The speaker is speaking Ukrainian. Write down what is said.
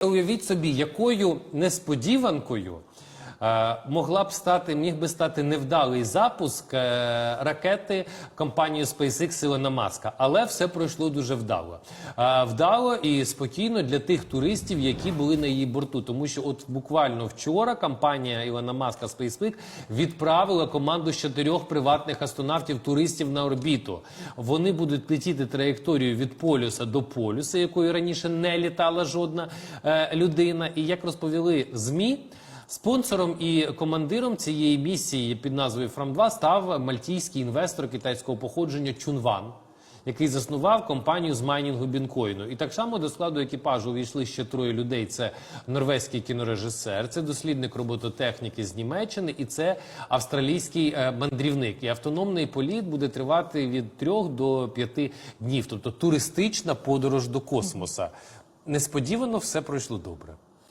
Уявіть собі, якою несподіванкою могла б стати, міг би стати невдалий запуск е, ракети компанії SpaceX Ілона Маска, але все пройшло дуже вдало. Е, вдало і спокійно для тих туристів, які були на її борту. Тому що, от буквально вчора компанія Ілона Маска SpaceX відправила команду з чотирьох приватних астронавтів туристів на орбіту. Вони будуть летіти траєкторією від полюса до полюса, якою раніше не літала жодна е, людина. І як розповіли змі. Спонсором і командиром цієї місії під назвою Фрам 2 став мальтійський інвестор китайського походження Чунван, який заснував компанію з майнінгу бінкоїну. І так само до складу екіпажу увійшли ще троє людей: це норвезький кінорежисер, це дослідник робототехніки з Німеччини, і це австралійський е, мандрівник. І автономний політ буде тривати від трьох до п'яти днів, тобто туристична подорож до космоса. Несподівано все пройшло добре.